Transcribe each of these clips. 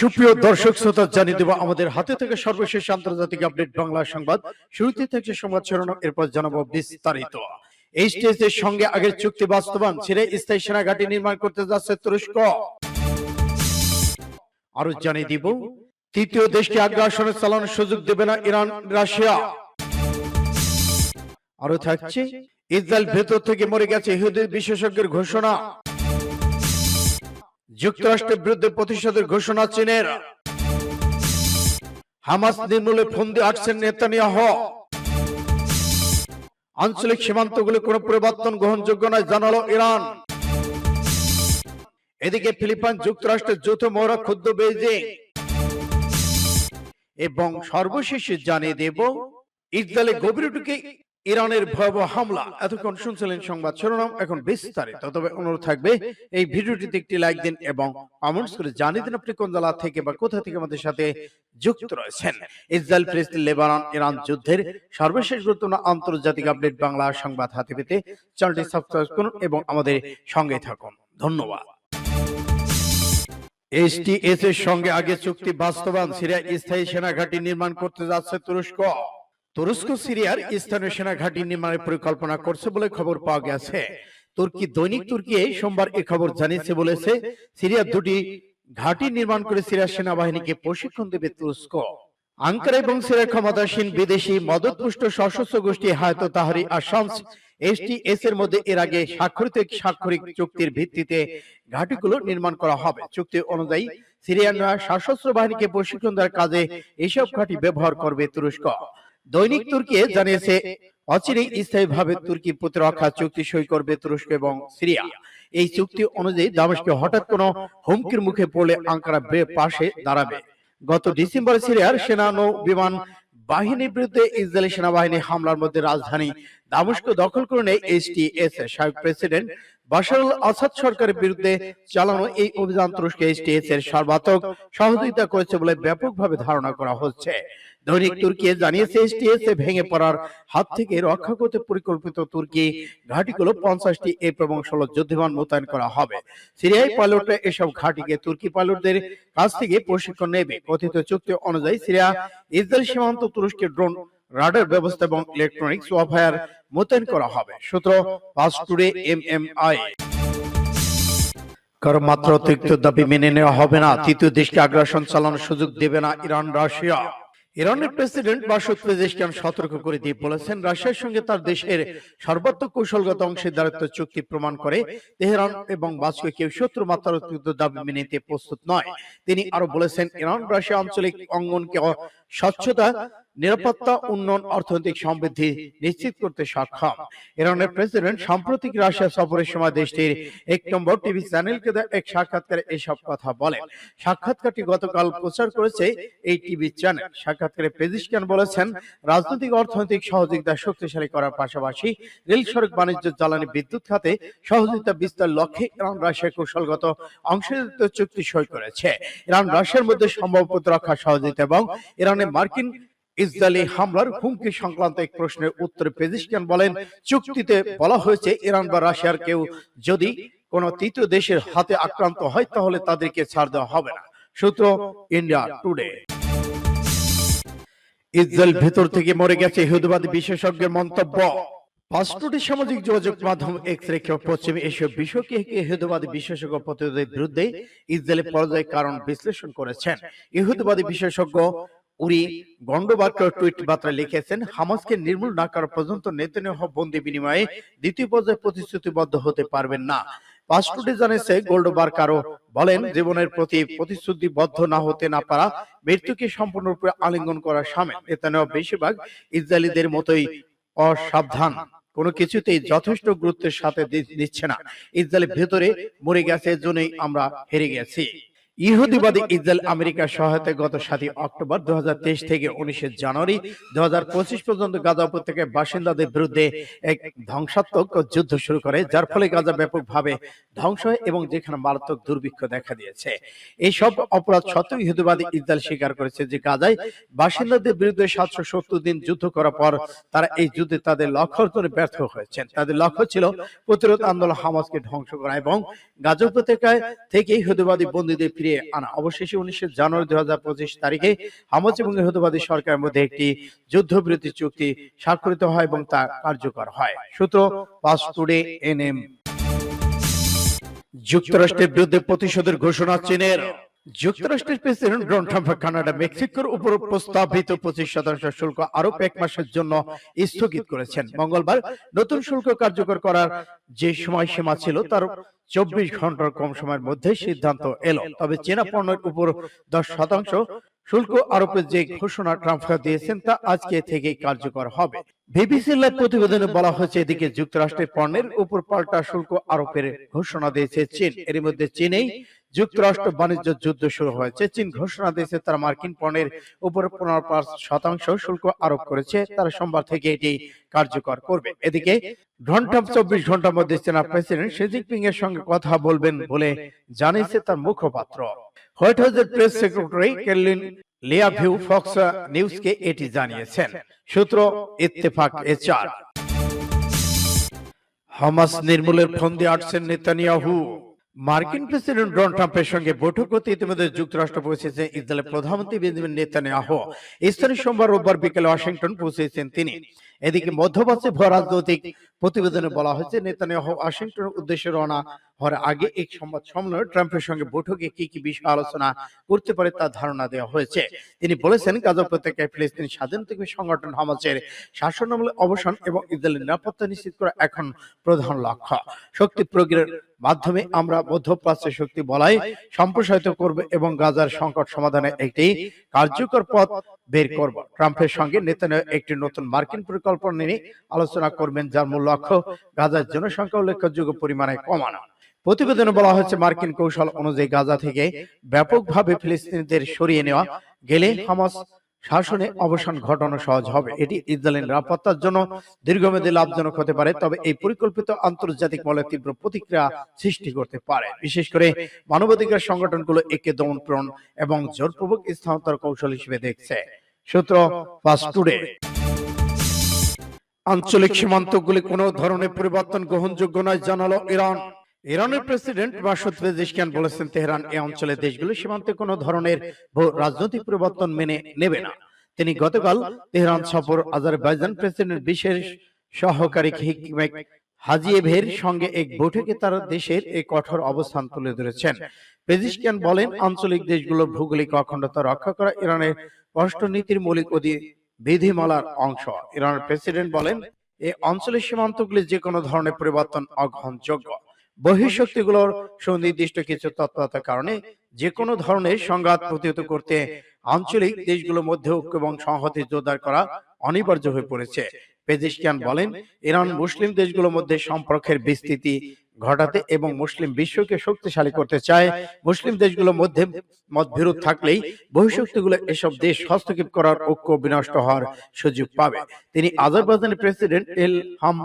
সুপ্রিয় দর্শক, শ্রোতা, জানিয়ে দেব আমাদের হাতে থেকে সর্বশেষ আন্তর্জাতিক আপডেট বাংলা সংবাদ। শুরুতে থেকে সংবাদ শিরোনাম, এরপর জানাব বিস্তারিত। এইচটিএস সঙ্গে আগের চুক্তি বাস্তবায়ন ছেড়ে স্থায়ী সেনা ঘাঁটি নির্মাণ করতে যাচ্ছে তুরস্ক। আরও জানিয়ে দিব, তৃতীয় দেশকে আগ্রাসনের চালানোর সুযোগ দেবে না ইরান, রাশিয়া। আরও থাকছে, ইসরায়েল ভেতর থেকে মরে গেছে ইহুদি বিশেষজ্ঞের ঘোষণা। যুক্তরাষ্ট্রের বিরুদ্ধে প্রতিশোধের ঘোষণা চীনের। হামাস নির্মূলে ফন্দি আটছেন নেতানিয়াহ। আঞ্চলিক সীমান্তগুলি কোনো পরিবর্তন গ্রহণযোগ্য নয় জানালো ইরান। এদিকে ফিলিপাইন যুক্তরাষ্ট্রের যৌথ মহড়া ক্ষুদ্র বেইজিং। এবং সর্বশেষে জানিয়ে দেব ইসরায়েলে গভীর ঢুকে ইরানের ভয়াবহ হামলা। এতক্ষণ শুনছিলেন সংবাদ শিরোনাম, এখন বিস্তারিত। তবে অনুরোধ থাকবে, এই ভিডিওটিতে একটি লাইক দিন এবং কমেন্টস করে জানিয়ে দিন আপনি কোন জেলা থেকে বা কোথা থেকে আমাদের সাথে যুক্ত রয়েছেন। ইসরায়েল, ফিলিস্তিন, লেবানন, ইরান যুদ্ধের সর্বশেষ গুরুত্বপূর্ণ আন্তর্জাতিক আপডেট বাংলা সংবাদ হাতে পেতে চ্যানেলটি সাবস্ক্রাইব করুন এবং আমাদের সঙ্গে থাকুন। ধন্যবাদ। এসটিএস এর সঙ্গে আগে চুক্তি বাস্তবায়ন। সিরিয়া স্থায়ী সেনা ঘাঁটি নির্মাণ করতে যাচ্ছে তুরস্ক। তুরস্ক সিরিয়ার স্থানীয় সেনা ঘাঁটি নির্মাণের পরিকল্পনা করছে বলে খবর পাওয়া গেছে। তুর্কি দৈনিক তুর্কি এই সোমবার এ খবর জানিয়েছে বলেছে সিরিয়ার দুটি ঘাঁটি নির্মাণ করে সিরিয়ার সেনাবাহিনীকে প্রশিক্ষণ দেবে তুরস্ক। আঙ্কারা এবং সিরিয়ার ক্ষমতাসীন বিদেশি মদতপুষ্ট সশস্ত্র গোষ্ঠী হায়তো তাহারি আসামস এসটিএস এর মধ্যে এর আগে স্বাক্ষরিত স্বাক্ষরিক চুক্তির ভিত্তিতে ঘাঁটিগুলো নির্মাণ করা হবে। চুক্তি অনুযায়ী সিরিয়ানরা সশস্ত্র বাহিনীকে প্রশিক্ষণ দেওয়ার কাজে এসব ঘাঁটি ব্যবহার করবে তুরস্ক। দৈনিক তুর্কি জানিয়েছে অচিরেই স্থায়ীভাবে তুর্কি প্রতিরক্ষা চুক্তি সই করবে তুরস্ক এবং সিরিয়া। এই চুক্তি অনুযায়ী দামেশকে হঠাৎ কোনো হুমকির মুখে পড়লে আঙ্কারা বে পাশে দাঁড়াবে। গত ডিসেম্বরে সিরিয়ার সেনা নৌ বিমান বাহিনীর বিরুদ্ধে ইসরায়েলি সেনাবাহিনী হামলার মধ্যে রাজধানী দামস্ক দখল করে নেয় এইচটিএস এর সাবেক প্রেসিডেন্ট। বাশার আল আসাদ সরকারের বিরুদ্ধে চালানো এই অভিযান তুরস্ক এইচটিএস এর সর্বাত্মক সহযোগিতা করেছে বলে ব্যাপকভাবে ধারণা করা হচ্ছে দৈনিক তুর্কি জানিয়েছে এসটিএস এ ভেঙে পড়ার হাত থেকে রক্ষা করতে পরিকল্পিত তুর্কি ঘাঁটিগুলো পঞ্চাশটি এফ এবং ষোলো যুদ্ধবিমান মোতায়েন করা হবে। সিরিয়ায় পাইলটরা এসব ঘাঁটিকে তুর্কি পাইলটদের কাছ থেকে প্রশিক্ষণ নেবে। কথিত চুক্তি অনুযায়ী সিরিয়া ইসরায়েল সীমান্ত তুরস্কের ড্রোন রাডার ব্যবস্থা এবং ইলেকট্রনিক্স ওয়াফায়ার মোতায়েন করা হবে। সূত্র pass today M M I কারও মাত্র অতিরিক্ত দাবি মেনে নেওয়া হবে না। তৃতীয় দেশকে আগ্রাসন চালানোর সুযোগ দেবে না। ইরান রাশিয়া ইরানের প্রেসিডেন্ট মাসুদ পেজেশকিয়ান সতর্ক করে দিয়ে বলেছেন, রাশিয়ার সঙ্গে তার দেশের সর্বাত্মক কৌশলগত অংশীদারত্ব চুক্তি প্রমাণ করে তেহরান এবং বাস্কে কেউ শত্রু মাত্রার অতিরিক্ত দাবি মেনে নিতে প্রস্তুত নয়। তিনি আরও বলেছেন ইরান রাশিয়া আঞ্চলিক অঙ্গনকে স্বচ্ছতা নিরাপত্তা উন্নয়ন অর্থনৈতিক সমৃদ্ধি নিশ্চিত করতে সক্ষম। ইরানের প্রেসিডেন্ট সাম্প্রতিক রাশিয়া সফরের সময় দেশটির এক নম্বর টিভি চ্যানেলকে দেওয়া এক সাক্ষাৎকারে এসব কথা বলেন সাক্ষাৎকারটি গতকাল প্রচার করেছে এই টিভি চ্যানেল। সাক্ষাৎকারে পেজিশকান বলেছেন রাজনৈতিক অর্থনৈতিক সহযোগিতা শক্তিশালী করার পাশাপাশি রেল সড়ক বাণিজ্য জ্বালানি বিদ্যুৎ খাতে সহযোগিতা বিস্তার লক্ষ্যে ইরান রাশিয়া কৌশলগত অংশীদারিত্ব চুক্তি সই করেছে। ইরান রাশিয়ার মধ্যে সম্ভব প্রতিরক্ষা সহযোগিতা এবং ইরানে মার্কিন ইসরায়েলি হামলার হুমকি সংক্রান্ত এক প্রশ্নের উত্তরে পেজিশকিয়ান বলেন, চুক্তিতে বলা হয়েছে ইরান বা রাশিয়ার কেউ যদি কোন তৃতীয় দেশের হাতে আক্রান্ত হয়, তাহলে তাদেরকে ছাড় দেওয়া হবে না। সূত্র ইন্ডিয়া টুডে। ইসরায়েল ভেতর থেকে মরে গেছে ইহুদিবাদী বিশেষজ্ঞের মন্তব্য। পাঁচটি সামাজিক যোগাযোগ মাধ্যম এক্স রেখে পশ্চিম এশীয় বিষয়কে ইহুদিবাদী বিশেষজ্ঞ প্রতিরোধের বিরুদ্ধে ইসরায়েলের পর্যায়ে কারণ বিশ্লেষণ করেছেন। ইহুদবাদী বিশেষজ্ঞ উরি গন্ডবাক্য টুইট বার্তায় লিখেছেন, হামাসকে নির্মূল না করা পর্যন্ত নেতানিয়াহু বন্দি বিনিময়ে দ্বিতীয় পর্যায়ে প্রতিশ্রুতিবদ্ধ হতে পারবেন না। পাঁচটুটি জানিয়েছে গোল্ডবার্গ আরও বলেন, জীবনের প্রতি প্রতিশ্রুতিবদ্ধ না হতে না পারা মৃত্যুকে সম্পূর্ণরূপে আলিঙ্গন করা সামিল। নেতানিয়াহু বেশিরভাগ ইসরায়েলিদের মতোই অসাবধান। কোনো কিছুতেই যথেষ্ট গুরুত্বের সাথে দিচ্ছে না। ইসরায়েলের ভেতরে মরে গেছে এজন্যই আমরা হেরে গেছি। ইহুদিবাদী ইসরায়েল আমেরিকার সহায়তায় গত সাতই অক্টোবর দু থেকে উনিশে জানুয়ারি দু পর্যন্ত গাজা উপত্যকায় বাসিন্দাদের বিরুদ্ধে এক ধ্বংসাত্মক যুদ্ধ শুরু করে যার ফলে গাজা ব্যাপকভাবে ধ্বংস হয় এবং যেখানে মারাত্মক দুর্ভিক্ষ দেখা দিয়েছে। এই সব অপরাধ সত্ত্বেও ইহুদিবাদী ইসরায়েল স্বীকার করেছে যে গাজায় বাসিন্দাদের বিরুদ্ধে সাতশো সত্তর দিন যুদ্ধ করার পর তারা এই যুদ্ধে তাদের লক্ষ্য অর্জনে ব্যর্থ হয়েছেন। তাদের লক্ষ্য ছিল প্রতিরোধ আন্দোলন হামাসকে ধ্বংস করা এবং গাজা উপত্যকায় থেকে ইহুদিবাদী বন্দীদের ফিরিয়ে ফিরিয়ে আনা। অবশেষে উনিশে জানুয়ারি দু হাজার পঁচিশ তারিখে হামাজ এবং ইহুদবাদী সরকারের মধ্যে একটি যুদ্ধবিরতি চুক্তি স্বাক্ষরিত হয় এবং তা কার্যকর হয়। সূত্র পাস টুডে এনএম। যুক্তরাষ্ট্রের বিরুদ্ধে প্রতিশোধের ঘোষণা চীনের। যুক্তরাষ্ট্রের প্রেসিডেন্ট ডোনাল্ড ট্রাম্প কানাডা মেক্সিকোর উপর প্রস্তাবিত পঁচিশ শতাংশ শুল্ক আরও এক মাসের জন্য স্থগিত করেছেন। মঙ্গলবার নতুন শুল্ক কার্যকর করার যে সময়সীমা ছিল তার চব্বিশ ঘণ্টার কম সময়ের মধ্যে সিদ্ধান্ত এলো। তবে চীনা পণ্যের উপর দশ শতাংশ শুল্ক আরোপের যে ঘোষণা ট্রাম্প দিয়েছেন তা আজকে থেকে কার্যকর হবে। বিবিসি লাইভ প্রতিবেদনে বলা হয়েছে এদিকে যুক্তরাষ্ট্রের পণ্যের উপর পাল্টা শুল্ক আরোপের ঘোষণা দিয়েছে চীন এর মধ্যে চীনেই যুক্তরাষ্ট্র বাণিজ্য যুদ্ধ শুরু হয়েছে। চীন ঘোষণা দিয়েছে তারা মার্কিন পণ্যের উপর পনেরো পাঁচ শতাংশ শুল্ক আরোপ করেছে। তারা সোমবার থেকে এটি কার্যকর করবে। এদিকে ঘণ্টা চব্বিশ ঘণ্টার মধ্যে চীনা প্রেসিডেন্ট শি জিনপিং এর সঙ্গে কথা বলবেন বলে জানিয়েছে তার মুখপাত্র। হোয়াইট হাউসের press secretary Karoline Leavitt Fox নিউজকে এটি জানিয়েছেন। সূত্র ইত্তেফাক এচআর হামাস নির্মূলের ফন্দি আটছেন নেতানিয়াহু। মার্কিন প্রেসিডেন্ট ডোনাল্ড ট্রাম্পের সঙ্গে বৈঠক করতে ইতিমধ্যে যুক্তরাষ্ট্র পৌঁছেছেন ইসরায়েলের প্রধানমন্ত্রী বেঞ্জামিন নেতানিয়াহু। স্থানীয় সোমবার, রোববার বিকেলে ওয়াশিংটন পৌঁছেছেন তিনি। এদিকে মধ্যপ্রাচ্যে ভয় রাজনৈতিক প্রতিবেদনে বলা হয়েছে নেতানিয়াহু ওয়াশিংটনের উদ্দেশ্যে রওনা হওয়ার আগে এক সংবাদ সম্মেলনে ট্রাম্পের সঙ্গে বৈঠকে কি কি বিষয় আলোচনা করতে পারে তার ধারণা দেওয়া হয়েছে। তিনি বলেছেন গাজা উপত্যকায় ফিলিস্তিনি স্বাধীনতা সংগঠন হামাসের শাসনামলে অবসান এবং ইসরায়েলের নিরাপত্তা নিশ্চিত করা এখন প্রধান লক্ষ্য। শক্তি প্রয়োগের মাধ্যমে আমরা মধ্যপ্রাচ্যের শক্তি বলাই সম্প্রসারিত করব এবং গাজার সংকট সমাধানে একটি কার্যকর পথ বের করব। ট্রাম্পের সঙ্গে নেতানিয়াহু একটি নতুন মার্কিন পরিকল্পনা নিয়ে আলোচনা করবেন যার মূল লক্ষ্য গাজার জনসংখ্যা উল্লেখযোগ্য পরিমাণে কমানো। প্রতিবেদনে বলা হয়েছে মার্কিন কৌশল অনুযায়ী গাজা থেকে ব্যাপকভাবে ফিলিস্তিনিদের সরিয়ে নেওয়া গেলে হামাস শাসনে অবসান ঘটানো সহজ হবে। এটি ইসরায়েলের নিরাপত্তার জন্য দীর্ঘমেয়াদী লাভজনক হতে পারে। তবে এই পরিকল্পিত আন্তর্জাতিক মলে তীব্র প্রতিক্রিয়া সৃষ্টি করতে পারে। বিশেষ করে মানবাধিকার সংগঠনগুলো একে দমন প্রেরণ এবং জোরপূর্বক স্থানান্তর কৌশল হিসেবে দেখছে সূত্র ফাস্ট টুডে আঞ্চলিক সীমান্তগুলি কোনো ধরনের পরিবর্তন গ্রহণযোগ্য নয় জানালো ইরান। ইরানের প্রেসিডেন্ট মাসুদ পেজেশকিয়ান বলেছেন তেহরান এই অঞ্চলের দেশগুলো সীমান্তে কোনো ধরনের রাজনৈতিক পরিবর্তন মেনে নেবে না। তিনি গতকাল তেহরান সফর আজারবাইজান প্রেসিডেন্ট বিশেষ সহকারী হিকমেক হাজিয়েভের সঙ্গে এক বৈঠকে তার দেশের এই কঠোর অবস্থান তুলে ধরেছেন। পেজিশকিয়ান বলেন আঞ্চলিক দেশগুলোর ভৌগোলিক অখণ্ডতা রক্ষা করা ইরানের স্পষ্ট নীতির মৌলিক অধি বিধিমালার অংশ। ইরানের প্রেসিডেন্ট বলেন এই অঞ্চলের সীমান্তগুলি যে কোনো ধরনের পরিবর্তন অগ্রহণযোগ্য। বহিঃশক্তিগুলোর সুনির্দিষ্ট কিছু তৎপরতার কারণে যে কোনো ধরনের সংঘাত প্রতিহত করতে আঞ্চলিক দেশগুলোর মধ্যে ঐক্য এবং সংহতি জোরদার করা অনিবার্য হয়ে পড়েছে। পেজিশকিয়ান বলেন ইরান মুসলিম দেশগুলোর মধ্যে সম্পর্কের বিস্তৃতি ঘটাতে এবং মুসলিম বিশ্বকে শক্তিশালী করতে চায় মুসলিম দেশগুলোর মধ্যে মতবিরোধ থাকলেই বহিঃশক্তিগুলো এসব দেশ হস্তক্ষেপ করার ঐক্য বিনষ্ট হওয়ার সুযোগ পাবে। তিনি আজারবাইজানের প্রেসিডেন্ট এল হাম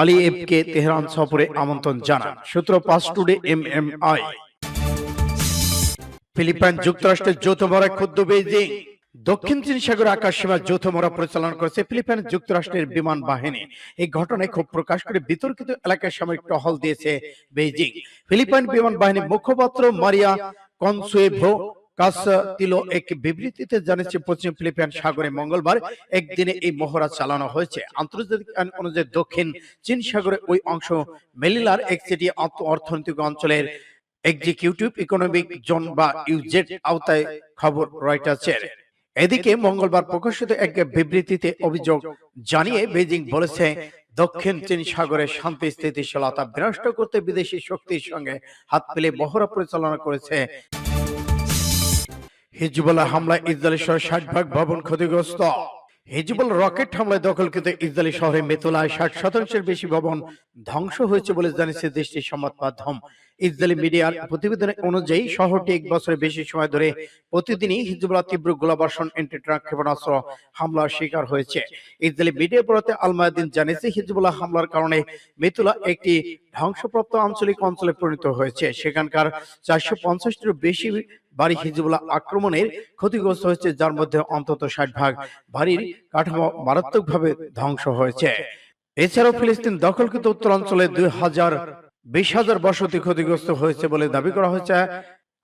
আলিয়েভকে তেহরান সফরে আমন্ত্রণ জানান। সূত্র পাঁচ today M M I. Philippines যুক্তরাষ্ট্রের যৌথ মরায় ক্ষুদ্র বেইজিং। দক্ষিণ চীন সাগর আকাশ সীমা যৌথ মরা পরিচালনা করেছে ফিলিপাইন যুক্তরাষ্ট্রের বিমান বাহিনী। এই ঘটনায় ক্ষোভ প্রকাশ করে বিতর্কিত এলাকায় সামরিক টহল দিয়েছে বেইজিং। ফিলিপাইন বিমান বাহিনীর মুখপাত্র মারিয়া কনসুয়েভো এক বিবৃতিতে জানিয়েছে, পশ্চিম ফিলিপাইন সাগরে মঙ্গলবার একদিনে এই মহড়া চালানো হয়েছে। আন্তর্জাতিক আইন অনুযায়ী দক্ষিণ চীন সাগরে ওই অংশ মেলিলার একটি অর্থনৈতিক অঞ্চলের এক্সিকিউটিভ ইকোনমিক জোন বা ইউজেড আওতায় খবর রয়টার্সের। এদিকে মঙ্গলবার প্রকাশিত এক বিবৃতিতে অভিযোগ জানিয়ে বেজিং বলেছে দক্ষিণ চীন সাগরের শান্তি স্থিতিশীলতা বিনষ্ট করতে বিদেশি শক্তির সঙ্গে হাত পেলে মহড়া পরিচালনা করেছে। হিজবুল্লাহ হামলায় ইসরায়েলের সহ ষাট ভাগ ভবন ক্ষতিগ্রস্ত। হিজবুল রকেট হামলায় দখলকৃত ইসরায়েলি শহরে মেতুলায় ষাট শতাংশের বেশি ভবন ধ্বংস হয়েছে বলে জানিয়েছে দেশটির সংবাদ মাধ্যম ইসরায়েলি মিডিয়ার প্রতিবেদন অনুযায়ী শহরটি এক বছরের বেশি সময় ধরে প্রতিদিনই হিজবুল্লাহ তীব্র গোলাবর্ষণ এন্টি ট্রাক ক্ষেপণাস্ত্র হামলার শিকার হয়েছে। ইসরায়েলি মিডিয়া বরাতে আল মায়াদিন জানিয়েছে, হিজবুল্লাহ হামলার কারণে মেতুলা একটি ধ্বংসপ্রাপ্ত আঞ্চলিক অঞ্চলে পরিণত হয়েছে। সেখানকার চারশো পঞ্চাশটিরও বেশি বাড়ি হিজবুল্লাহ আক্রমণের ক্ষতিগ্রস্ত হয়েছে, যার মধ্যে অন্তত ষাট ভাগ বাড়ির কাঠামো মারাত্মকভাবে ধ্বংস হয়েছে। এছাড়াও ফিলিস্তিন দখলকৃত উত্তরাঞ্চলে দুই হাজার বিশ হাজার বসতি ক্ষতিগ্রস্ত হয়েছে বলে দাবি করা হয়েছে।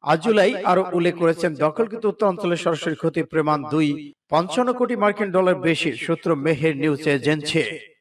আজুলাই আরও উল্লেখ করেছেন, দখলকৃত উত্তর অঞ্চলের সরাসরি ক্ষতি প্রমাণ দুই। পঞ্চান্ন কোটি মার্কিন ডলার বেশি, সূত্র মেহের নিউজ এজেন্সি